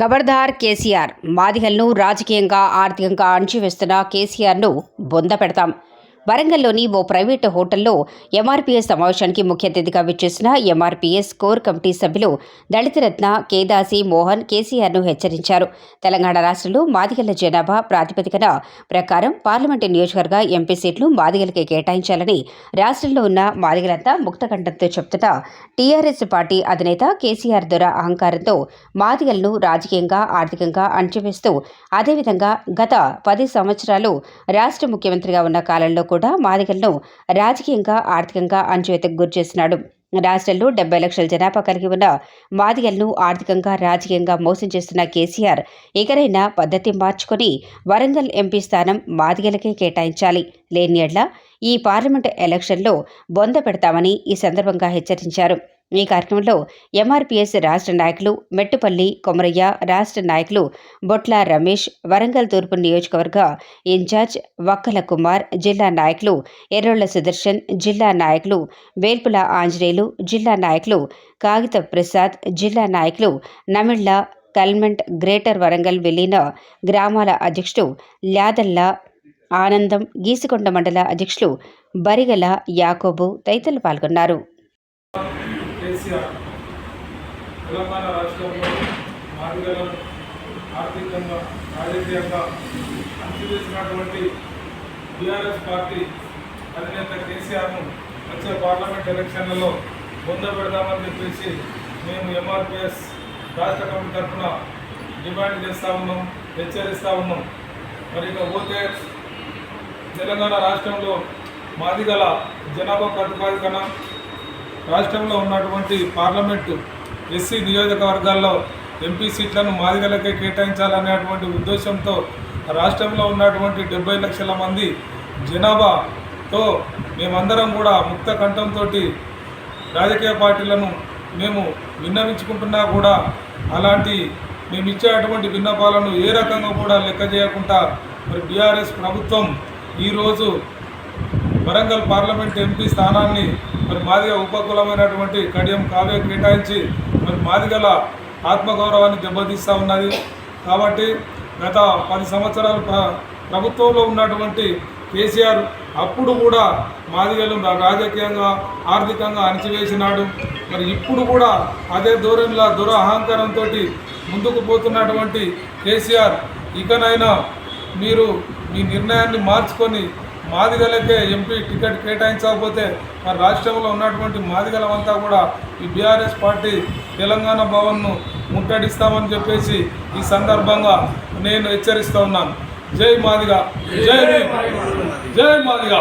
ఖబర్దార్ కేసీఆర్. మాదిగలను రాజకీయంగా ఆర్థికంగా అణచివేస్తున్న కేసీఆర్ను బొంద పెడతాం. వరంగల్లోని ఓ ప్రైవేటు హోటల్లో ఎంఆర్పీఎస్ సమావేశానికి ముఖ్య అతిథిగా విచ్చేసిన ఎంఆర్పీఎస్ కోర్ కమిటీ సభ్యులు దళితరత్న కేదాసి మోహన్ కేసీఆర్ను హెచ్చరించారు. తెలంగాణ రాష్ట్రంలో మాదిగల జనాభా ప్రాతిపదికన ప్రకారం పార్లమెంటు నియోజకవర్గ ఎంపీ సీట్లు మాదిగలకే కేటాయించాలని రాష్ట్రంలో ఉన్న మాదిగలంతా ముక్తకంఠంతో చెప్తున్న టీఆర్ఎస్ పార్టీ అధినేత కేసీఆర్ దొర అహంకారంతో మాదిగలను రాజకీయంగా ఆర్థికంగా అణచివేస్తూ అదేవిధంగా గత పది సంవత్సరాలు రాష్ట్ర ముఖ్యమంత్రిగా ఉన్న కాలంలో కూడా మాదిగలను రాజకీయంగా ఆర్థికంగా అంచుయేతకు గురి చేస్తున్నాడు. రాష్ట్రంలో డెబ్బై లక్షల జనాభా కలిగి ఉన్న మాదిగలను ఆర్థికంగా రాజకీయంగా మోసం చేస్తున్న కేసీఆర్ ఎకరైనా పద్ధతి మార్చుకొని వరంగల్ ఎంపీ స్థానం మాదిగలకే కేటాయించాలి. లేని ఎడ్ల ఈ పార్లమెంటు ఎలక్షన్లో బొంద పెడతామని ఈ సందర్భంగా హెచ్చరించారు. ఈ కార్యక్రమంలో ఎంఆర్పీఎస్ రాష్ట్ర నాయకులు మెట్టుపల్లి కొమరయ్య రాష్ట్ర నాయకులు బొట్ల రమేష్ వరంగల్ తూర్పు నియోజకవర్గ ఇన్ఛార్జ్ వక్కల కుమార్ జిల్లా నాయకులు ఎర్రోళ్ళ సుదర్శన్ జిల్లా నాయకులు వేల్పుల ఆంజనేయులు జిల్లా నాయకులు కాగిత ప్రసాద్ జిల్లా నాయకులు నమిళ్ళ కల్మెంట్ గ్రేటర్ వరంగల్ విలీన గ్రామాల అధ్యక్షుడు ల్యాదల్లా ఆనందం గీసికొండ మండల అధ్యక్షులు బరిగల యాకోబు తదితరులు పాల్గొన్నారు. కేసీఆర్ తెలంగాణ రాష్ట్రంలో మార్గలను ఆర్థికంగా రాజకీయంగా అంచివేసినటువంటి బీఆర్ఎస్ పార్టీ అధినేత కేసీఆర్ను వచ్చే పార్లమెంట్ ఎలక్షన్లలో పొందబెడదామని చెప్పేసి మేము ఎంఆర్పిఎస్ రాష్ట్ర కమిటీ తరఫున డిమాండ్ చేస్తూ ఉన్నాం హెచ్చరిస్తూ ఉన్నాం. మరి ఇక పోతే తెలంగాణ రాష్ట్రంలో మాదిగల జనాభా ప్రతిపాదికన రాష్ట్రంలో ఉన్నటువంటి పార్లమెంటు ఎస్సీ నియోజకవర్గాల్లో ఎంపీ సీట్లను మాదిగలకే కేటాయించాలనేటువంటి ఉద్దేశంతో రాష్ట్రంలో ఉన్నటువంటి డెబ్బై లక్షల మంది జనాభాతో మేమందరం కూడా ముక్త కంఠంతో రాజకీయ పార్టీలను మేము విన్నవించుకుంటున్నా కూడా అలాంటి మేము ఇచ్చేటువంటి విన్నపాలను ఏ రకంగా కూడా లెక్క చేయకుండా మరి బీఆర్ఎస్ ప్రభుత్వం ఈరోజు వరంగల్ పార్లమెంట్ ఎంపీ స్థానాన్ని మరి మాదిగ ఉపకులమైనటువంటి కడియం కావ్య కేటాయించి మరి మాదిగల ఆత్మగౌరవాన్ని దెబ్బతీస్తూ ఉన్నది. కాబట్టి గత పది సంవత్సరాలు ప్రభుత్వంలో ఉన్నటువంటి కేసీఆర్ అప్పుడు కూడా మాదిగలు రాజకీయంగా ఆర్థికంగా అణిచివేసినాడు. మరి ఇప్పుడు కూడా అదే దూరంలో దుర అహంకారంతో ముందుకు పోతున్నటువంటి కేసీఆర్ ఇకనైనా మీరు మీ నిర్ణయాన్ని మార్చుకొని మాదిగలకే ఎంపీ టికెట్ కేటాయించకపోతే మన రాష్ట్రంలో ఉన్నటువంటి మాదిగలమంతా కూడా ఈ బీఆర్ఎస్ పార్టీ తెలంగాణ భవన్ను ముట్టడిస్తామని చెప్పేసి ఈ సందర్భంగా నేను హెచ్చరిస్తూ ఉన్నాను. జై మాదిగ జై జై మాదిగ.